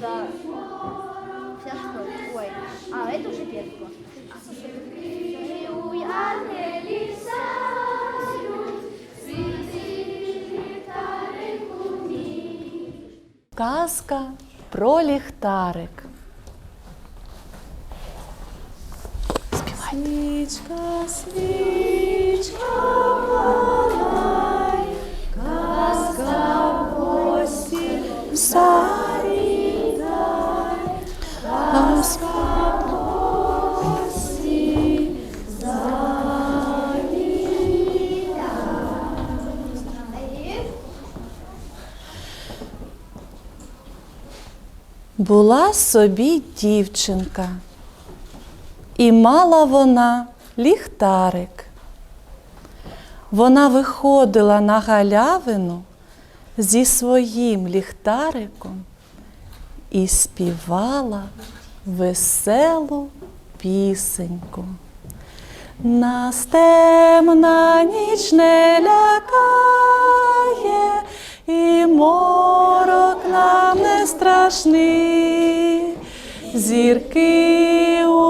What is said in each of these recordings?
сюда вся школа. Ой, а это уже петка. Ой, ангелі сяють, світі ліхтарику мій. Казка про ліхтарик. Співайте. Свічка, свічка, палай, казка в гості в сарі дай, в Була собі дівчинка, і мала вона ліхтарик. Вона виходила на галявину зі своїм ліхтариком і співала веселу пісеньку. Нас темна ніч не лякає, і морок нам не страшний. Зірки у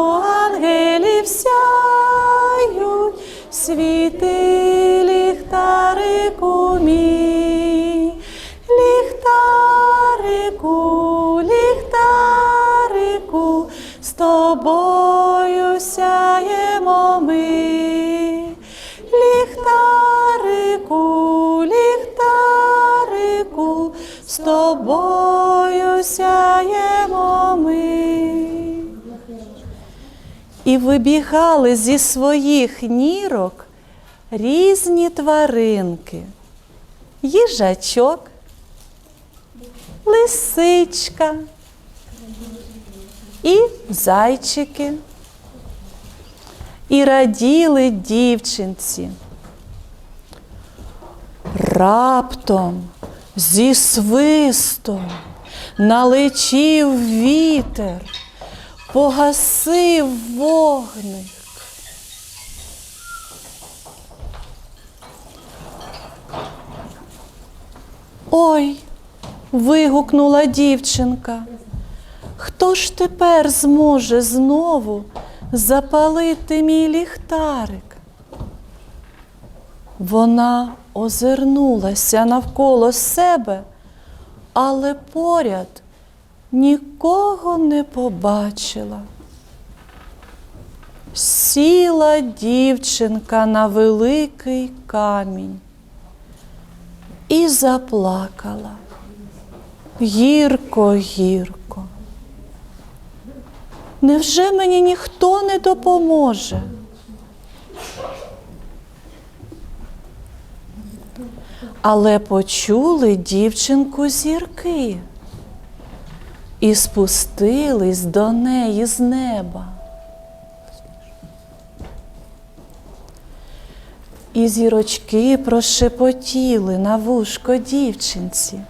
ангелів сяють, світи ліхтарику мій. Ліхтарику, І вибігали зі своїх нірок різні тваринки. Їжачок, лисичка і зайчики. І раділи дівчинці. Раптом зі свистом налетів вітер, погасив вогник. Ой, вигукнула дівчинка. Хто ж тепер зможе знову запалити мій ліхтарик? Вона озирнулася навколо себе, але поряд нікого не побачила. Сіла дівчинка на великий камінь і заплакала. Гірко, гірко. Невже мені ніхто не допоможе? Але почули дівчинку зірки і спустились до неї з неба. І зірочки прошепотіли на вушко дівчинці.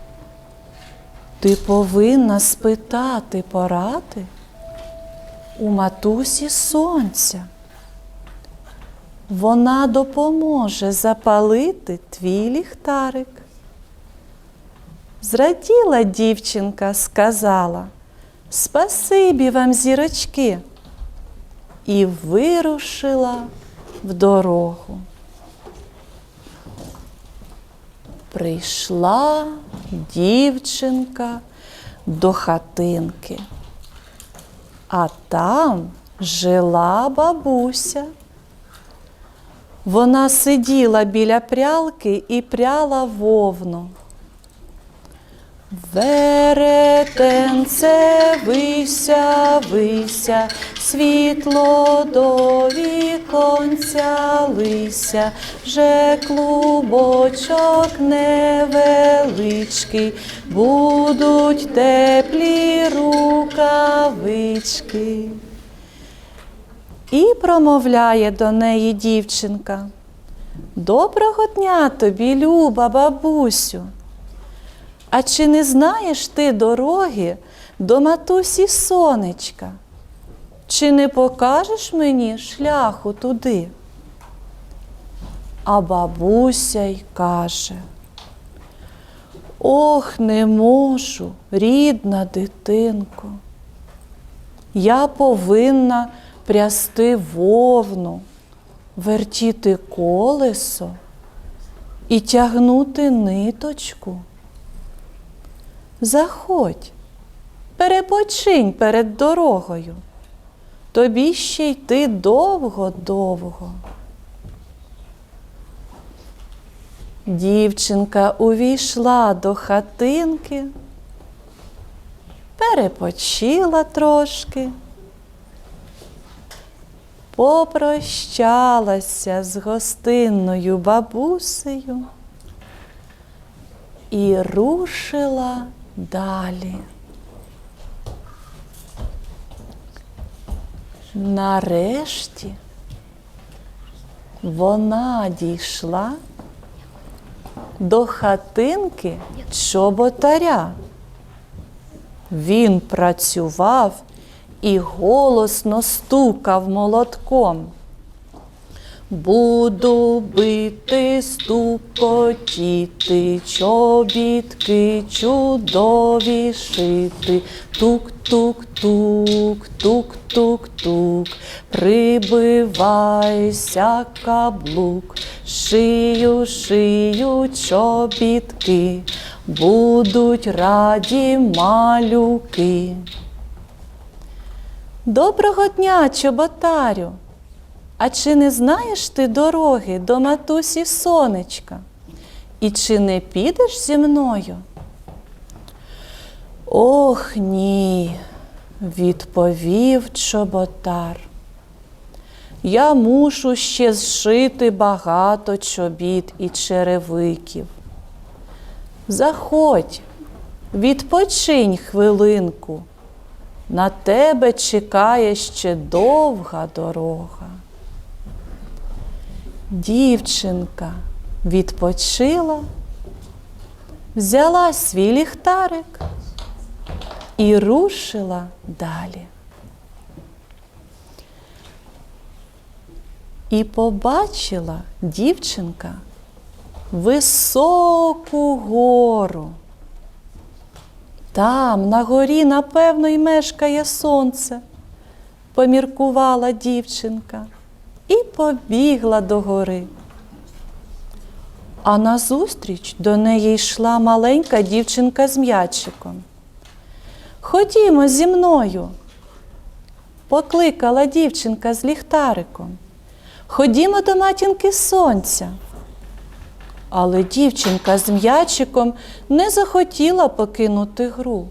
Ти повинна спитати поради у матусі сонця. Вона допоможе запалити твій ліхтарик. Зраділа дівчинка, сказала Спасибі вам, зірочки, і вирушила в дорогу. Прийшла дівчинка до хатинки, а там жила бабуся. Вона сиділа біля прялки і пряла вовну. Веретенце вися, вися, світло до віконця лися, вже клубочок невеличкий, будуть теплі рукавички. І промовляє до неї дівчинка. Доброго дня тобі, люба бабусю. А чи не знаєш ти дороги до матусі сонечка? Чи не покажеш мені шляху туди? А бабуся й каже. Ох, не можу, рідна дитинко. Я повинна прясти вовну, вертіти колесо і тягнути ниточку. Заходь, перепочинь перед дорогою. Тобі ще йти довго-довго. Дівчинка увійшла до хатинки, перепочила трошки, попрощалася з гостинною бабусею і рушила далі. Нарешті вона дійшла до хатинки чоботаря. Він працював і голосно стукав молотком. Буду бити, стукотіти, чобітки чудові шити. Тук-тук-тук, тук-тук-тук, прибивайся каблук, шию, шию чобітки, будуть раді малюки. Доброго дня, чоботарю! А чи не знаєш ти дороги до матусі сонечка? І чи не підеш зі мною? Ох, ні, відповів чоботар. Я мушу ще зшити багато чобіт і черевиків. Заходь, відпочинь хвилинку. На тебе чекає ще довга дорога. Дівчинка відпочила, взяла свій ліхтарик і рушила далі. І побачила дівчинка високу гору. Там, на горі, напевно, й мешкає сонце, поміркувала дівчинка і побігла до гори. А назустріч до неї йшла маленька дівчинка з м'ячиком. Ходімо зі мною, покликала дівчинка з ліхтариком. Ходімо до матінки сонця. Але дівчинка з м'ячиком не захотіла покинути гру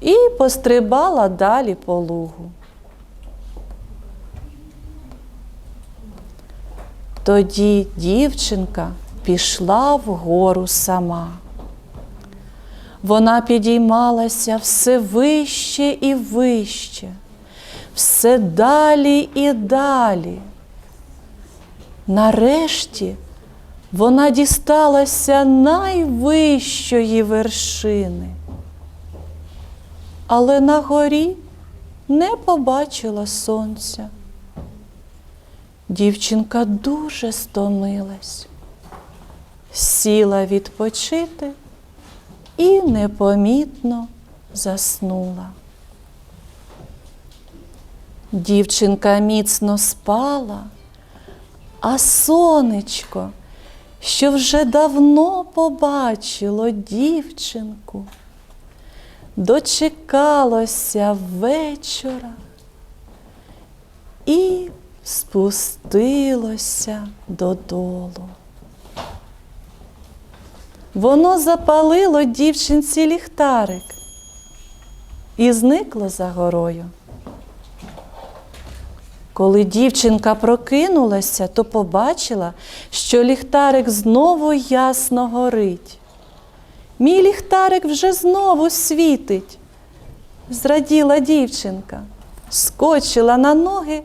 і пострибала далі по лугу. Тоді дівчинка пішла вгору сама. Вона підіймалася все вище і вище, все далі і далі. Нарешті вона дісталася найвищої вершини, але на горі не побачила сонця. Дівчинка дуже стомилась, сіла відпочити і непомітно заснула. Дівчинка міцно спала, а сонечко, що вже давно побачило дівчинку, дочекалося вечора і спустилося додолу. Воно запалило дівчинці ліхтарик і зникло за горою. Коли дівчинка прокинулася, то побачила, що ліхтарик знову ясно горить. Мій ліхтарик вже знову світить. Зраділа дівчинка, скочила на ноги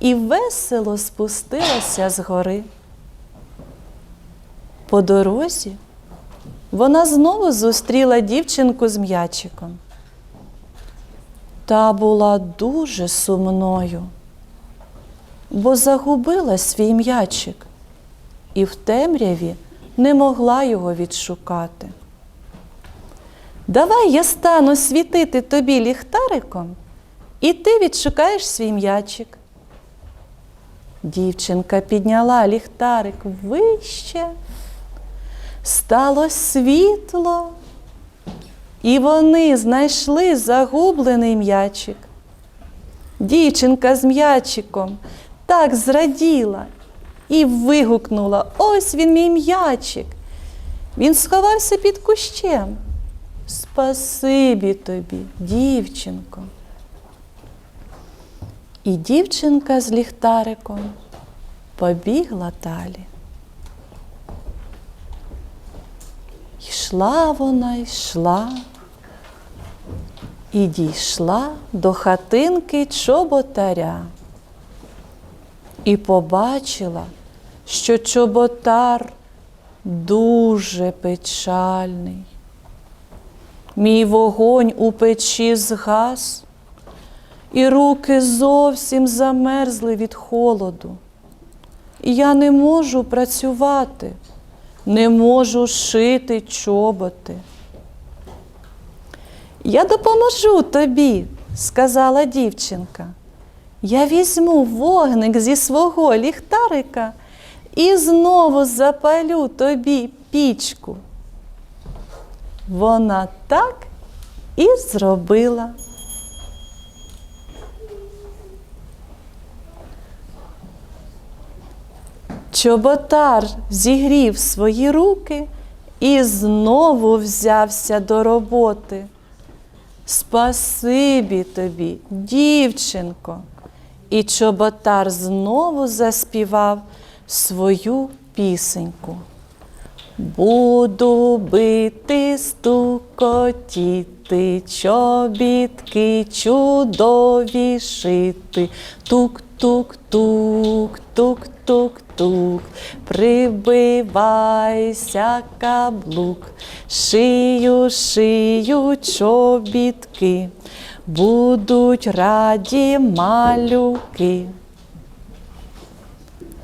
і весело спустилася з гори. По дорозі вона знову зустріла дівчинку з м'ячиком. Та була дуже сумною, бо загубила свій м'ячик і в темряві не могла його відшукати. Давай я стану світити тобі ліхтариком, і ти відшукаєш свій м'ячик. Дівчинка підняла ліхтарик вище, стало світло, і вони знайшли загублений м'ячик. Дівчинка з м'ячиком так зраділа і вигукнула: Ось він мій м'ячик. Він сховався під кущем. Спасибі тобі, дівчинко. І дівчинка з ліхтариком побігла далі. Йшла вона, йшла і дійшла до хатинки чоботаря. І побачила, що чоботар дуже печальний. Мій вогонь у печі згас, і руки зовсім замерзли від холоду. І я не можу працювати, не можу шити чоботи. Я допоможу тобі, сказала дівчинка. Я візьму вогник зі свого ліхтарика і знову запалю тобі пічку. Вона так і зробила. Чоботар зігрів свої руки і знову взявся до роботи. Спасибі тобі, дівчинко. І чоботар знову заспівав свою пісеньку. Буду бити, стукотіти, чобітки чудові шити. Тук-тук-тук, тук-тук-тук, прибивайся каблук, шию, шию чобітки, будуть раді малюки.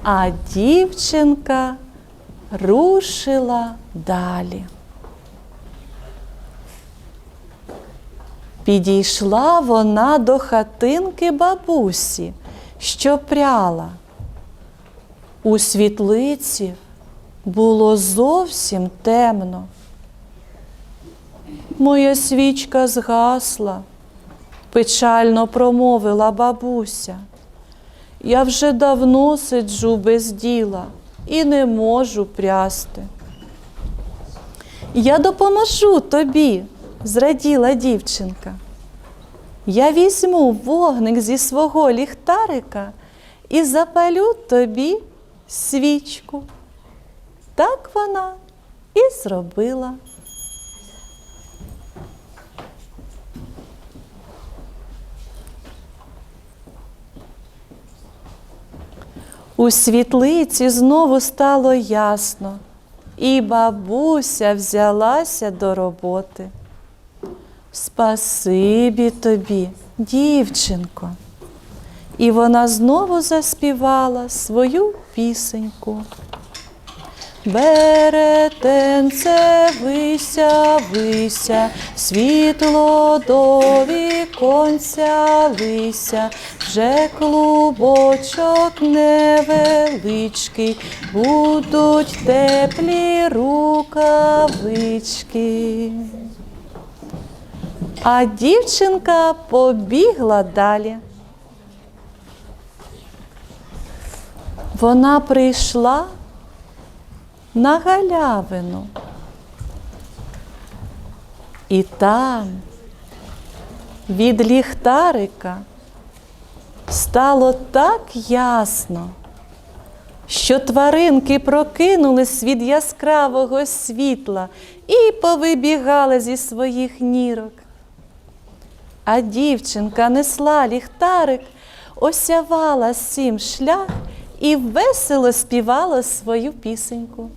А дівчинка рушила далі. Підійшла вона до хатинки бабусі, що пряла. У світлиці було зовсім темно. Моя свічка згасла, печально промовила бабуся. Я вже давно сиджу без діла і не можу прясти. Я допоможу тобі, зраділа дівчинка. Я візьму вогник зі свого ліхтарика і запалю тобі свічку. Так вона і зробила. У світлиці знову стало ясно, і бабуся взялася до роботи. Спасибі тобі, дівчинко. І вона знову заспівала свою пісеньку. Беретенце вися, вися, світло до віконця лися, вже клубочок невеличкий, будуть теплі рукавички. А дівчинка побігла далі. Вона прийшла на галявину. І там від ліхтарика стало так ясно, що тваринки прокинулись від яскравого світла і повибігали зі своїх нірок. А дівчинка несла ліхтарик, осявала сім шлях і весело співала свою пісеньку.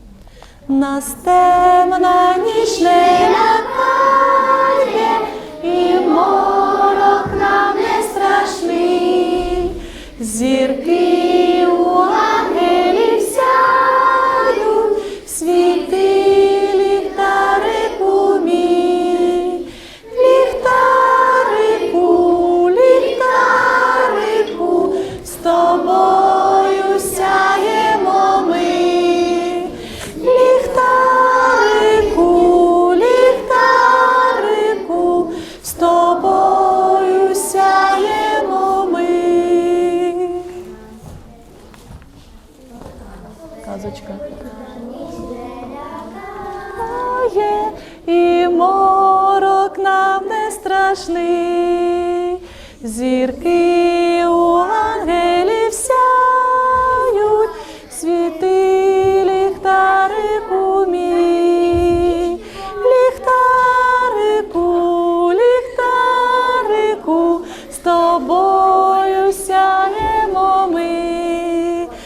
Нас темна ніч не лякає, і морок нам не страшний, зірки казочка. Є і морок нам не страшний, зірки у ангелі.